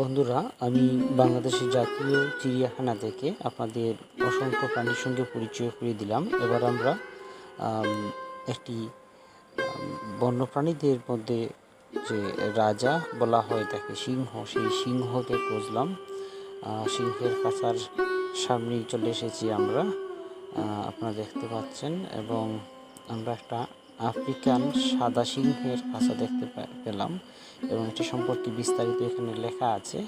বন্ধুরা, আমি বাংলাদেশের জাতীয় চিড়িয়াখানা থেকে আপনাদের অসংখ্য প্রাণীর সঙ্গে পরিচয় করিয়ে দিলাম। এবার আমরা একটি বন্যপ্রাণীদের মধ্যে যে রাজা বলা হয় তাকে সিংহ, সেই সিংহকে খুঁজলাম। সিংহের কাছার সামনেই চলে এসেছি আমরা। আপনারা দেখতে পাচ্ছেন এবং আমরা একটা আফ্রিকান সাদা সিংহের খাঁচা দেখতে পেলাম এবং এটি সম্পর্কে বিস্তারিত এখানে লেখা আছে।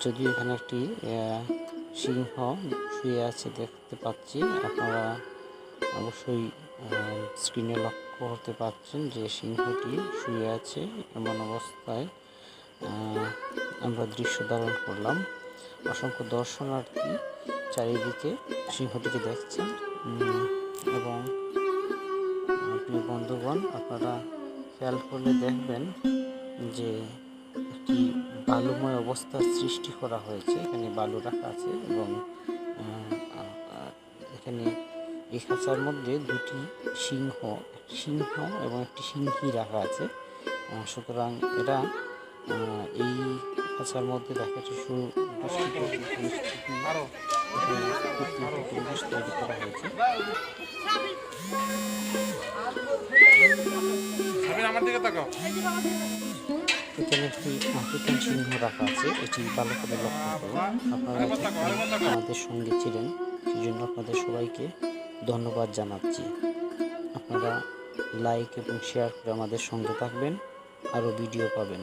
যদিও এখানে একটি সিংহ শুয়ে আছে দেখতে পাচ্ছি। আপনারা অবশ্যই স্ক্রিনে লক্ষ্য করতে পারছেন যে সিংহটি শুয়ে আছে এমন অবস্থায় আমরা দৃশ্য ধারণ করলাম। অসংখ্য দর্শনার্থী চারিদিকে সিংহটিকে দেখছেন। এবং বন্ধুগণ, আপনারা খেয়াল করলে দেখবেন যে একটি বালুময় অবস্থার সৃষ্টি করা হয়েছে। এখানে বালু রাখা আছে এবং এখানে এই খাঁচার মধ্যে দুটি সিংহ সিংহ এবং একটি সিংহী রাখা আছে। সুতরাং এরা এই খাঁচার মধ্যে দেখা যাচ্ছে একটি পরিবেশ তৈরি করা হয়েছে এখানে একটি আফ্রিকান সিংহ রাখা আছে এটি ভালো করে। লক্ষ্য করুন আপনারা আমাদের সঙ্গে ছিলেন সেই জন্য আপনাদের সবাইকে ধন্যবাদ জানাচ্ছি। আপনারা লাইক এবং শেয়ার করে আমাদের সঙ্গে থাকবেন আরও ভিডিও পাবেন।